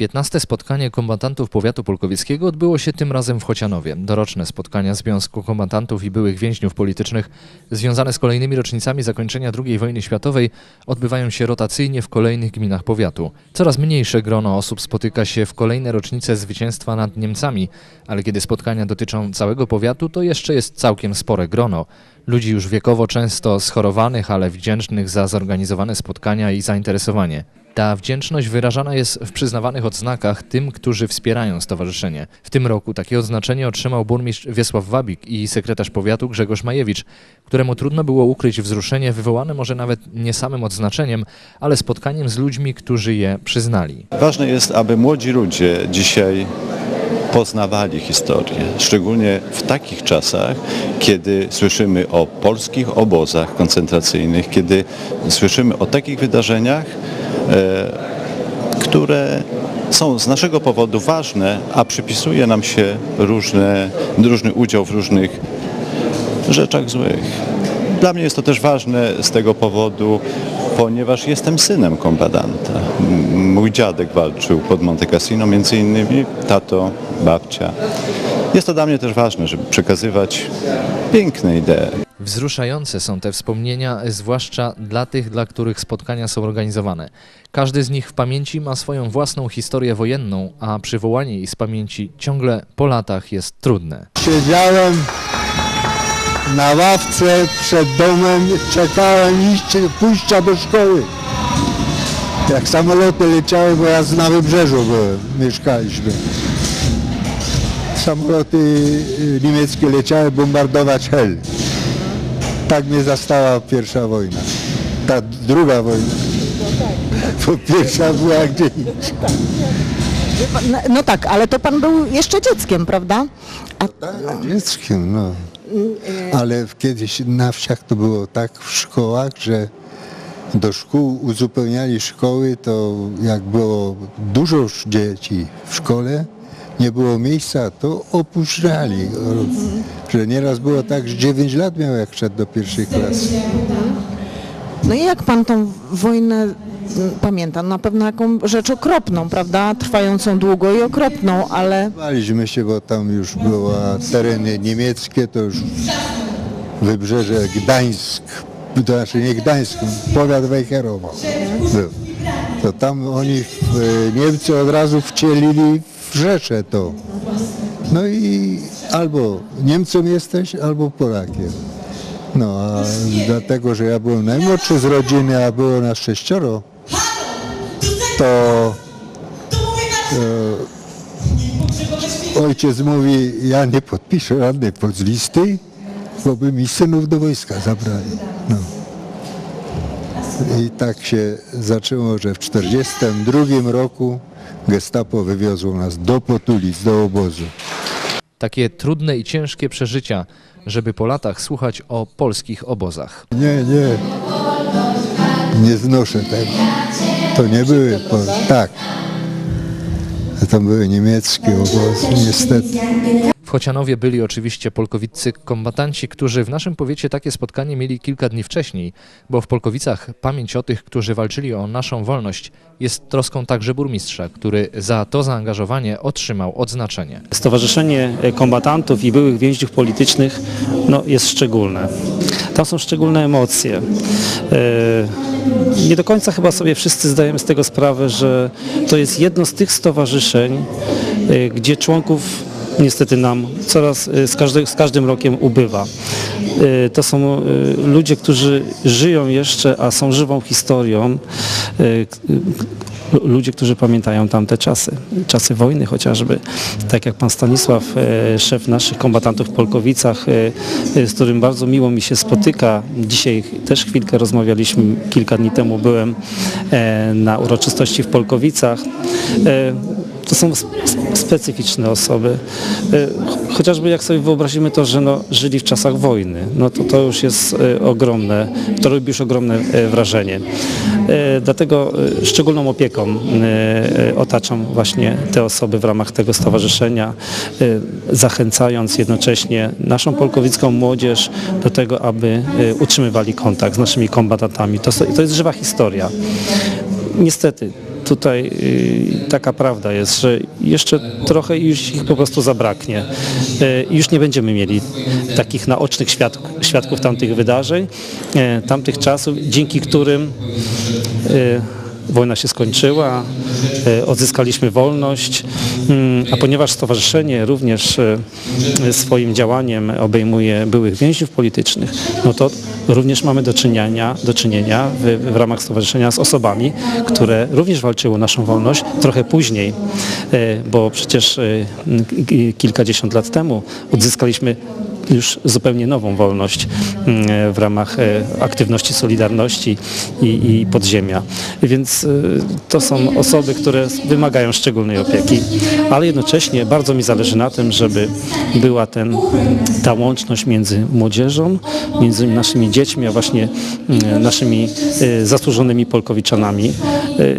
15. spotkanie kombatantów powiatu polkowieckiego odbyło się tym razem w Chocianowie. Doroczne spotkania Związku Kombatantów i byłych więźniów politycznych związane z kolejnymi rocznicami zakończenia II wojny światowej odbywają się rotacyjnie w kolejnych gminach powiatu. Coraz mniejsze grono osób spotyka się w kolejne rocznice zwycięstwa nad Niemcami, ale kiedy spotkania dotyczą całego powiatu, to jeszcze jest całkiem spore grono. Ludzi już wiekowo często schorowanych, ale wdzięcznych za zorganizowane spotkania i zainteresowanie. Ta wdzięczność wyrażana jest w przyznawanych odznakach tym, którzy wspierają stowarzyszenie. W tym roku takie odznaczenie otrzymał burmistrz Wiesław Wabik i sekretarz powiatu Grzegorz Majewicz, któremu trudno było ukryć wzruszenie wywołane może nawet nie samym odznaczeniem, ale spotkaniem z ludźmi, którzy je przyznali. Ważne jest, aby młodzi ludzie dzisiaj poznawali historię, szczególnie w takich czasach, kiedy słyszymy o polskich obozach koncentracyjnych, kiedy słyszymy o takich wydarzeniach, e, które są z naszego powodu ważne, a przypisuje nam się różne, różny udział w różnych rzeczach złych. Dla mnie jest to też ważne z tego powodu, ponieważ jestem synem kombatanta. Mój dziadek walczył pod Monte Cassino, między innymi, tato, babcia. Jest to dla mnie też ważne, żeby przekazywać piękne idee. Wzruszające są te wspomnienia, zwłaszcza dla tych, dla których spotkania są organizowane. Każdy z nich w pamięci ma swoją własną historię wojenną, a przywołanie jej z pamięci ciągle po latach jest trudne. Siedziałem na ławce przed domem, czekałem iść, pójścia do szkoły. Jak samoloty leciały, bo ja na wybrzeżu byłem, mieszkaliśmy. Samoloty y, niemieckie leciały bombardować Hel. Tak mnie zastała pierwsza wojna. Ta druga wojna. Bo pierwsza była gdzie indziej. No, no tak, ale to pan był jeszcze dzieckiem, prawda? A Dzieckiem, no. Ale kiedyś na wsiach to było tak w szkołach, że do szkół uzupełniali szkoły, to jak było dużo dzieci w szkole, nie było miejsca, to opuszczali. Że nieraz było tak, że 9 lat miał jak szedł do pierwszej klasy. No i jak pan tą wojnę pamięta? Na pewno jaką rzecz okropną, prawda? Trwającą długo i okropną, ale Baliśmy się, bo tam już były tereny niemieckie, to już wybrzeże Gdańsk, to znaczy nie Gdańsk, powiat Wejherowo. To tam oni, e, Niemcy od razu wcielili w rzeszę to. No i albo Niemcem jesteś, albo Polakiem. No a dlatego, że ja byłem najmłodszy z rodziny, a było nas sześcioro, to ojciec mówi, ja nie podpiszę żadnej listy, bo by mi synów do wojska zabrali. No. I tak się zaczęło, że w 1942 roku gestapo wywiozło nas do Potulic, do obozu. Takie trudne i ciężkie przeżycia, żeby po latach słuchać o polskich obozach. Nie, nie, nie znoszę tego. To nie były, po, tak, to były niemieckie obozy, niestety. W Chocianowie byli oczywiście polkowiccy kombatanci, którzy w naszym powiecie takie spotkanie mieli kilka dni wcześniej, bo w Polkowicach pamięć o tych, którzy walczyli o naszą wolność jest troską także burmistrza, który za to zaangażowanie otrzymał odznaczenie. Stowarzyszenie Kombatantów i Byłych Więźniów Politycznych no, jest szczególne. Tam są szczególne emocje. E, Nie do końca chyba sobie wszyscy zdajemy z tego sprawę, że to jest jedno z tych stowarzyszeń, e, gdzie członków niestety nam coraz e, z, każdy, z każdym rokiem ubywa. E, To są e, ludzie, którzy żyją jeszcze, a są żywą historią. E, ludzie, którzy pamiętają tamte czasy, czasy wojny chociażby. Tak jak pan Stanisław, e, szef naszych kombatantów w Polkowicach, e, e, z którym bardzo miło mi się spotyka. Dzisiaj też chwilkę rozmawialiśmy, kilka dni temu byłem e, na uroczystości w Polkowicach. To są sp- specyficzne osoby. Ch- Chociażby jak sobie wyobrazimy to, że no, żyli w czasach wojny, no to to już jest e, ogromne, to robi już ogromne e, wrażenie. Dlatego szczególną opieką otaczam właśnie te osoby w ramach tego stowarzyszenia, zachęcając jednocześnie naszą polkowicką młodzież do tego, aby utrzymywali kontakt z naszymi kombatantami. To, to jest żywa historia. Niestety, tutaj y, taka prawda jest, że jeszcze trochę już ich po prostu zabraknie. Y, Już nie będziemy mieli takich naocznych świadków, świadków tamtych wydarzeń, y, tamtych czasów, dzięki którym wojna się skończyła, odzyskaliśmy wolność, Mm, a ponieważ stowarzyszenie również y, swoim działaniem obejmuje byłych więźniów politycznych, no to również mamy do czynienia, do czynienia w, w ramach stowarzyszenia z osobami, które również walczyły o naszą wolność trochę później, y, bo przecież kilkadziesiąt lat temu odzyskaliśmy już zupełnie nową wolność mm, w ramach e, aktywności Solidarności i, i podziemia. Więc e, to są osoby, które wymagają szczególnej opieki, ale jednocześnie bardzo mi zależy na tym, żeby była ten, ta łączność między młodzieżą, między naszymi dziećmi, a właśnie mm, naszymi e, zasłużonymi Polkowiczanami.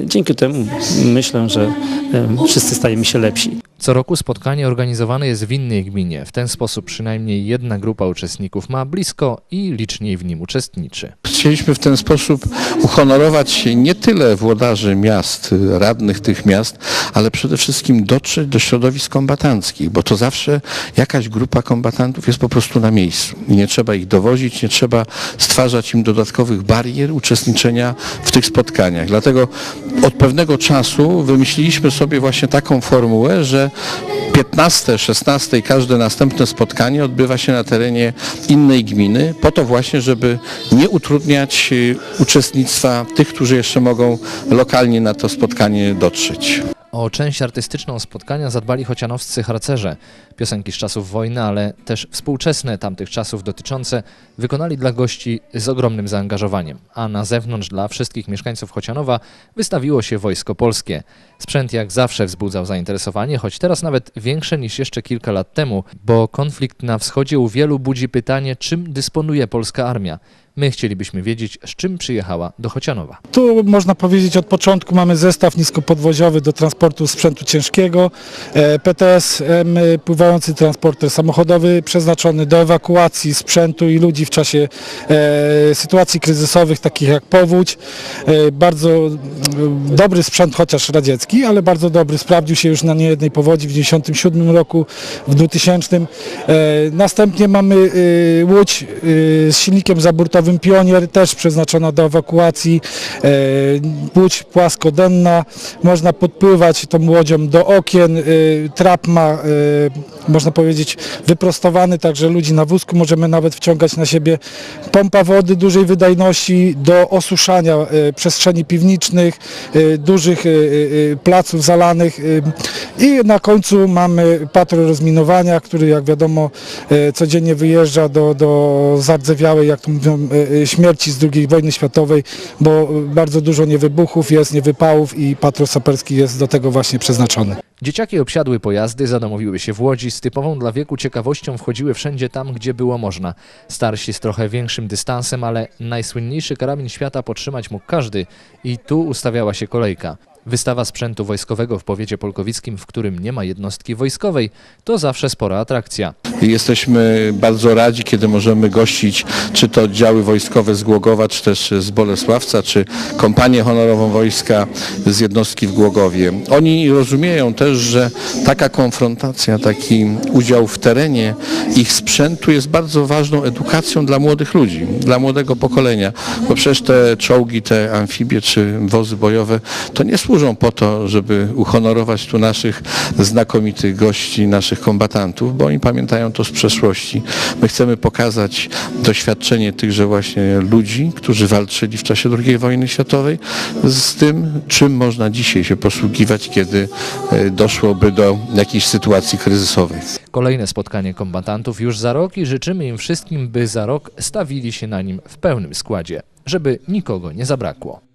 Dzięki temu myślę, że wszyscy stajemy się lepsi. Co roku spotkanie organizowane jest w innej gminie. W ten sposób przynajmniej jedna grupa uczestników ma blisko i liczniej w nim uczestniczy. Chcieliśmy w ten sposób uhonorować nie tyle włodarzy miast, radnych tych miast, ale przede wszystkim dotrzeć do środowisk kombatanckich, bo to zawsze jakaś grupa kombatantów jest po prostu na miejscu nie trzeba ich dowozić, nie trzeba stwarzać im dodatkowych barier uczestniczenia w tych spotkaniach. Dlatego od pewnego czasu wymyśliliśmy sobie właśnie taką formułę, że 15, 16 i każde następne spotkanie odbywa się na terenie innej gminy, po to właśnie, żeby nie utrudniać y, uczestnictwa tych, którzy jeszcze mogą lokalnie na to spotkanie dotrzeć. O część artystyczną spotkania zadbali chocianowscy harcerze. Piosenki z czasów wojny, ale też współczesne tamtych czasów dotyczące wykonali dla gości z ogromnym zaangażowaniem. A na zewnątrz dla wszystkich mieszkańców Chocianowa wystawiło się Wojsko Polskie. Sprzęt jak zawsze wzbudzał zainteresowanie, choć teraz nawet większe niż jeszcze kilka lat temu, bo konflikt na wschodzie u wielu budzi pytanie, czym dysponuje polska armia. My chcielibyśmy wiedzieć, z czym przyjechała do Chocianowa. Tu można powiedzieć od początku mamy zestaw niskopodwoziowy do transportu sprzętu ciężkiego, e, PTS em, pływający transporter samochodowy przeznaczony do ewakuacji sprzętu i ludzi w czasie e, sytuacji kryzysowych takich jak powódź. E, bardzo dobry sprzęt, chociaż radziecki, ale bardzo dobry. Sprawdził się już na niejednej powodzi w 1997 roku, w 2000. E, następnie mamy e, łódź e, z silnikiem zaburtowym Pionier, też przeznaczona do ewakuacji. E, Łódź płaskodenna, można podpływać tą łodzią do okien. e, Trap ma, e, można powiedzieć, wyprostowany, także ludzi na wózku możemy nawet wciągać na siebie. Pompa wody dużej wydajności do osuszania e, przestrzeni piwniczych, e, dużych e, placów zalanych. I na końcu mamy patrol rozminowania, który jak wiadomo codziennie wyjeżdża do, do zardzewiałej, jak to mówią, śmierci z II wojny światowej, bo bardzo dużo niewybuchów jest, niewypałów i patrol saperski jest do tego właśnie przeznaczony. Dzieciaki obsiadły pojazdy, zadomowiły się w Łodzi, z typową dla wieku ciekawością wchodziły wszędzie tam, gdzie było można. Starsi z trochę większym dystansem, ale najsłynniejszy karabin świata podtrzymać mógł każdy i tu ustawiała się kolejka. Wystawa sprzętu wojskowego w powiecie polkowickim, w którym nie ma jednostki wojskowej, to zawsze spora atrakcja. Jesteśmy bardzo radzi, kiedy możemy gościć czy to oddziały wojskowe z Głogowa, czy też z Bolesławca, czy kompanię honorową wojska z jednostki w Głogowie. Oni rozumieją też, że taka konfrontacja, taki udział w terenie ich sprzętu jest bardzo ważną edukacją dla młodych ludzi, dla młodego pokolenia, bo przecież te czołgi, te amfibie czy wozy bojowe to nie służą po to, żeby uhonorować tu naszych znakomitych gości, naszych kombatantów, bo oni pamiętają to z przeszłości. My chcemy pokazać doświadczenie tychże właśnie ludzi, którzy walczyli w czasie II wojny światowej z tym, czym można dzisiaj się posługiwać, kiedy e, doszłoby do jakiejś sytuacji kryzysowej. Kolejne spotkanie kombatantów już za rok i życzymy im wszystkim, by za rok stawili się na nim w pełnym składzie, żeby nikogo nie zabrakło.